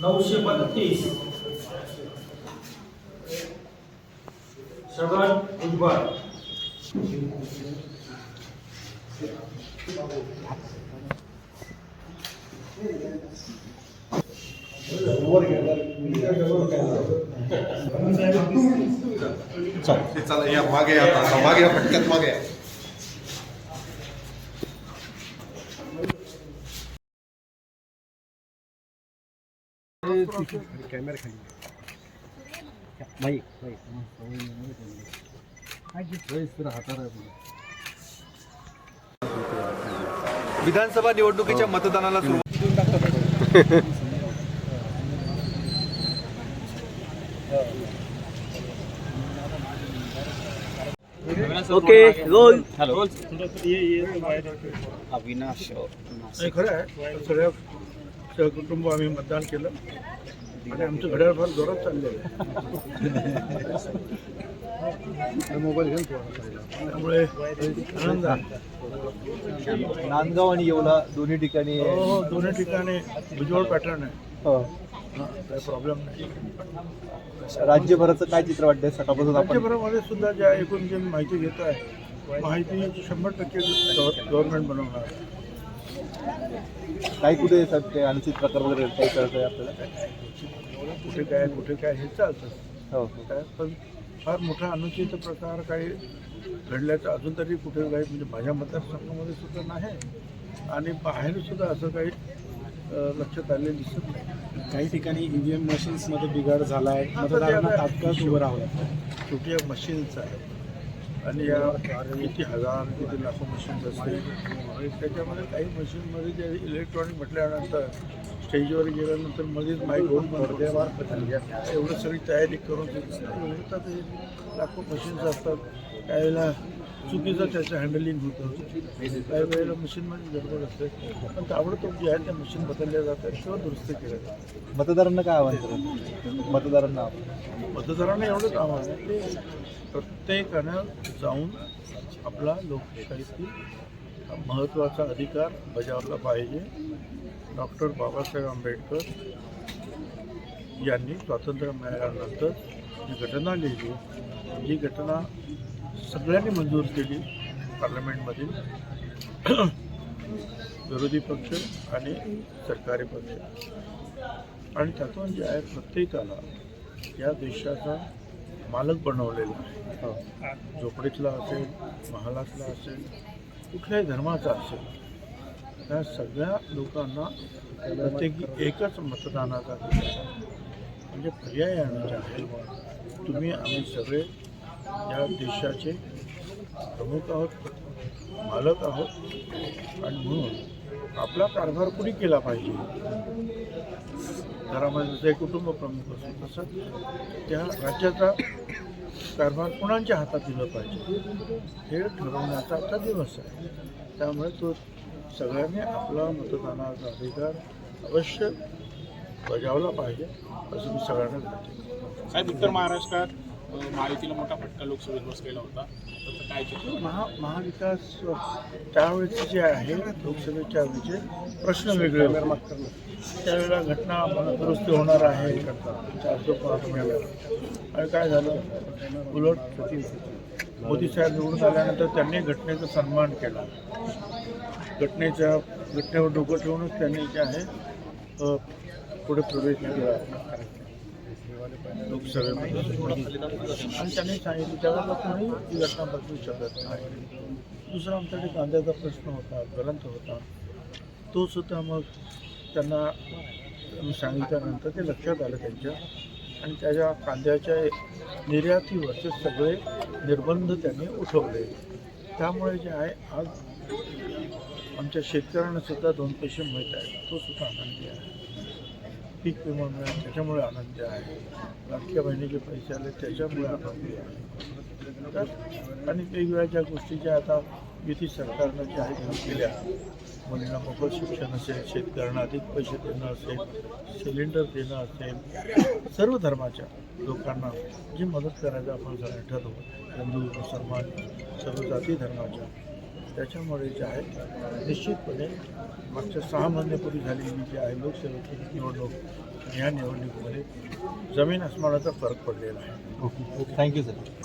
नऊशे बत्तीस. श्रवण भुजबळ वर चला या मागे या मागे या पटक्यात मागे या. विधानसभा निवडणुकीच्या मतदानाला सुरुवात ओके रोल. अविनाश नाही खरं आहे सगळ्या सहकुटुंब आम्ही मतदान केलं. आणि आमचं घड्याळ फार जोरात चाललेलं आहे. मोबाईल घेऊन त्यामुळे आनंद नांदगाव आणि येवला दोन्ही ठिकाणी हो हो दोन्ही ठिकाणी भुजबळ पॅटर्न आहे. हो. हा, काही प्रॉब्लेम नाही. राज्यभराचं काय चित्र वाटतंय? सकाळपासून राज्यभरामध्ये सुद्धा ज्या एकूण जे माहिती घेत आहे माहिती शंभर टक्के गव्हर्नमेंट बनवणार. काही कुठे सध्या अनुचित प्रकार वगैरे काही कळत आहे आपल्याला? कुठे काय कुठे काय हे चालतं. हो. हो काय पण फार मोठा अनुचित प्रकार काही घडल्याचं अजून तरी कुठे काही म्हणजे माझ्या मतदारसंघामध्ये सुद्धा नाही. आणि बाहेर सुद्धा असं काही लक्षात आलेलं दिसत नाही. काही ठिकाणी ईव्हीएम मशीन्समध्ये बिघाड झाला आहे. मतदारांना तात्काळ उभं राहावं छोटी मशीन्स आहेत. आणि या किती हजार किती लाखो मशीन्स असतील. त्याच्यामध्ये काही मशीनमध्ये जे इलेक्ट्रॉनिक म्हटल्यानंतर स्टेजवर गेल्यानंतर मध्येच माईक होऊन पडद्यावर एवढं सगळी तयारी करून होतात हे लाखो मशीन्स असतात. काही वेळेला चुकीचं त्याचं हँडलिंग होतं. काही वेळेला मशीनमध्ये गडबड असते. पण ताबडतोब जे आहे त्या मशीन बदलल्या जातात किंवा दुरुस्त केल्या जातात मतदारांना काय आव्हान मतदारांना मतदारांना एवढंच आव्हान आहे की प्रत्येकानं जाऊन आपला लोकशाहीतील महत्त्वाचा अधिकार बजावला पाहिजे. डॉक्टर बाबासाहेब आंबेडकर यांनी स्वातंत्र्य मिळाल्यानंतर जी घटना लिहिली जी घटना सगळ्यांनी मंजूर केली पार्लमेंटमधील विरोधी पक्ष आणि सरकारी पक्ष. आणि त्यातून जे आहे प्रत्येकाला या देशाचा मालक बनवलेला आहे. हो. झोपडीतला असेल महालातला असेल कुठल्याही धर्माचा असेल त्या सगळ्या लोकांना प्रत्येकी एकच मतदानाचा म्हणजे पर्याय जे आहे तुम्ही आम्ही सगळे या देशाचे प्रमुख आहोत मालक आहोत. आणि म्हणून आपला कारभार कुणी केला पाहिजे? घरामध्ये जसं कुटुंब प्रमुख असतो तसं त्या राज्याचा कारभार कुणाच्या हातात दिलं पाहिजे? हे ठरवण्याचा आता दिवस आहे. त्यामुळे तो सगळ्यांनी आपला मतदानाचा अधिकार अवश्य बजावला पाहिजे असं मी सगळ्यांना. साहेब उत्तर महाराष्ट्रात महायुतीला मोठा फटका लोकसभेत बसलेला होता. त्याचं काय महा महाविकास त्यावेळेचे जे आहे लोकसभेच्या वेळेचे प्रश्न वेगळे. त्यावेळेला घटना दुरुस्ती होणार आहे चारशे आणि काय झालं? उलट मोदी साहेब निवडून आल्यानंतर त्यांनी घटनेचा सन्मान केला. घटनेच्या घटनेवर डोकं ठेवूनच त्यांनी जे आहे पुढे प्रवेश केला लोकसभेमध्ये आणि त्यांनी सांगितलं त्यावेळेला ती घटना बदलू शकत नाही. दुसरा आमच्याकडे कांद्याचा प्रश्न होता ग्रंथ होता. तो सुद्धा मग त्यांना सांगितल्यानंतर ते लक्षात आलं त्यांच्या. आणि त्याच्या कांद्याच्या निर्यातीवरचे सगळे निर्बंध त्यांनी उठवले. त्यामुळे जे आहे आज आमच्या शेतकऱ्यांना सुद्धा दोन पैसे मिळत आहेत. तो सुद्धा आनंदी आहे. पीक विमा मिळाला त्याच्यामुळे आनंदी आहे. लाडक्या बहिणीचे पैसे आले त्याच्यामुळे आनंदी आहे. तर आणि वेगवेगळ्या ज्या गोष्टी ज्या आता युती सरकारनं ज्या आहेत केल्या. मुलींना मोफत शिक्षण असेल शेतकऱ्यांना अधिक पैसे देणं असेल सिलेंडर देणं असेल सर्व धर्माच्या लोकांना जी मदत करायचं आपण सगळ्यांनी ठरवू. हिंदू मुसलमान सर्व जाती धर्माच्या त्याच्यामुळे जे आहे निश्चितपणे मागच्या सहा महिन्यापूर्वी झालेली जी आहे लोकसेवेची निवडणूक या निवडणुकीमध्ये जमीन आसमानाचा फरक पडलेला आहे. Okay okay. Thank you sir.